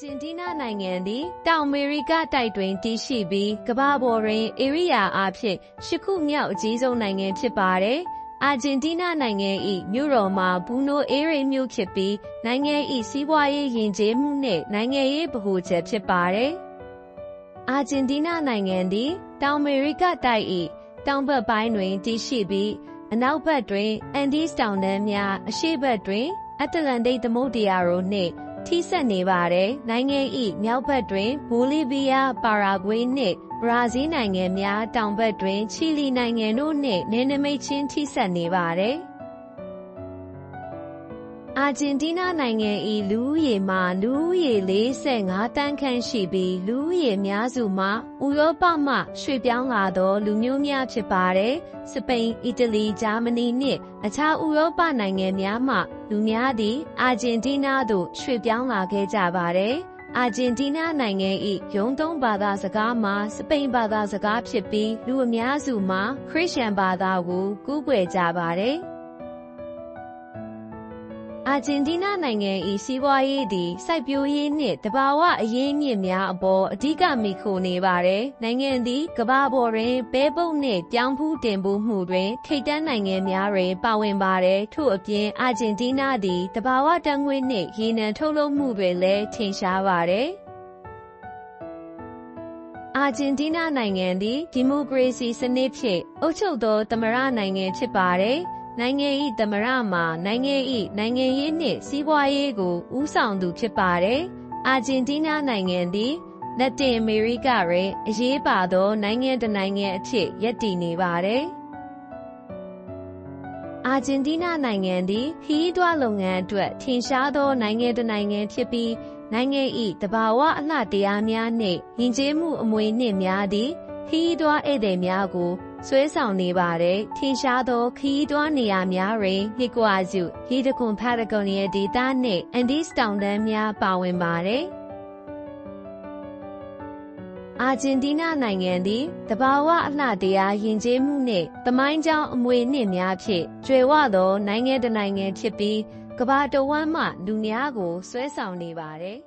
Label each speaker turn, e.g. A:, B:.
A: ဂျင်တီးနားနိုင်ငံသည်တောင်အမေရိကတိုက်တွင်တည်ရှိပြီးကမ္ဘာပေါ်တွင်ဧရိယာအားဖြင့်ရှစ်ခုမြောက်အကြီးဆုံးနိုင်ငံဖြစ်ပါတယ်။အာဂျင်တီးနားနိုင်ငံ၏မြို့တော်မှာဘူနိုအေရီမြို့ဖြစ်ပြီးနိုင်ငံ၏စီးပွားရေးယဉ်ကျေးမှုနှင့်နိုင်ငံရေးဗဟိုချက်ဖြစ်ပါတယ်။အာဂျင်တီးနားနိုင်ငံသည်တောင်အမေရိကတိုက်၏တောင်ဘက်ပိုင်းတွင်တည်ရှိပြီးအနောက်ဘက်တွင်အန်ဒီစ်တောင်တန်းများအရှေ့ဘက်တွင်အတ္တလန္တိတ်သမုဒ္ဒရာတို့နှင့် ထိစပ်နေပါတယ်။နိုင်ငံ၏မြောက်ဘက်တွင်ဘိုလီဗီးယား၊ပါရာဂွေးနှင့်ဘရာဇီးနိုင်ငံများတောင်ဘက်တွင်ချီလီနိုင်ငံတို့နှင့်နယ်နိမိတ်ချင်းထိစပ်နေပါတယ်။ အာဂျင်တီးနားနိုင်ငံ၏လူဦးရေမှာလူဦးရေ45တန်းခန့်ရှိပြီးလူဦးရေများစုမှာဥရောပမှရွှေ့ပြောင်းလာသောလူမျိုးများဖြစ်ပါတယ်။စပိန်၊အီတလီ၊ဂျာမနီနှင့်အခြားဥရောပနိုင်ငံများမှလူများသည်အာဂျင်တီးနားသို့ရွှေ့ပြောင်းလာခဲ့ကြပါတယ်။အာဂျင်တီးနားနိုင်ငံ၏ရုံးသုံးဘာသာစကားမှာစပိန်ဘာသာစကားဖြစ်ပြီးလူအများစုမှာခရစ်ယာန်ဘာသာကိုကူးကွယ်ကြပါတယ်။ အာဂျင်တီးနားနိုင်ငံ၏စီးပွားရေးသည်စိုက်ပျိုးရေးနှင့်တဘာဝအရင်းအမြစ်များအပေါ်အဓိကမိခိုနေပါတယ်။နိုင်ငံသည်ကမ္ဘာပေါ်တွင်ပဲပုတ်နှင့်ပြောင်းဖူးတင်ပို့မှုတွင်ထိပ်တန်းနိုင်ငံများတွင်ပါဝင်ပါတယ်။ထို့အပြင်အာဂျင်တီးနားသည်တဘာဝဓာတ်ငွေ့နှင့်ရေနံထုတ်လုပ်မှုတွင်လည်းထင်ရှားပါတယ်။အာဂျင်တီးနားနိုင်ငံသည်ဒီမိုကရေစီစနစ်ဖြင့်အုပ်ချုပ်သောသမ္မတနိုင်ငံဖြစ်ပါတယ်။ နိုင်ငံ၏သမရမှာနိုင်ငံ၏နိုင်ငံရေးနှင့်စီးပွားရေးကိုဦးဆောင်သူဖြစ်ပါတယ်။အာဂျင်တီးနားနိုင်ငံသည်လက်တင်အမေရိကတွင်အရေးပါသောနိုင်ငံတစ်နိုင်ငံအဖြစ်ရပ်တည်နေပါတယ်။အာဂျင်တီးနားနိုင်ငံသည်ခီးသွွားလုပ်ငန်းအတွက်ထင်ရှားသောနိုင်ငံတစ်နိုင်ငံဖြစ်ပြီးနိုင်ငံ၏တဘာဝအလှတရားများနှင့်ယဉ်ကျေးမှုအမွေနှင့်များသည့်ခီးသွွားဧည့်သည်များကို ဆွဲဆောင်နေပါတယ်ထင်ရှားသောခီးသွွားနေရာများတွင်ဟီကွာဇုဟီဒကွန်ဖာရဂွန်ရဲ့ဒေတာနှင့်အန်ဒီစတောင်တန်းများပါဝင်ပါတယ်အာဂျင်တီးနားနိုင်ငံသည်တဘာဝအလှတရားယဉ်ကျေးမှုနှင့်တမိုင်းကြောင်းအမွေနှင့်များဖြင့်ကျွယ်ဝသောနိုင်ငံတစ်နိုင်ငံဖြစ်ပြီးကမ္ဘာတဝန်းမှလူများကိုဆွဲဆောင်နေပါတယ်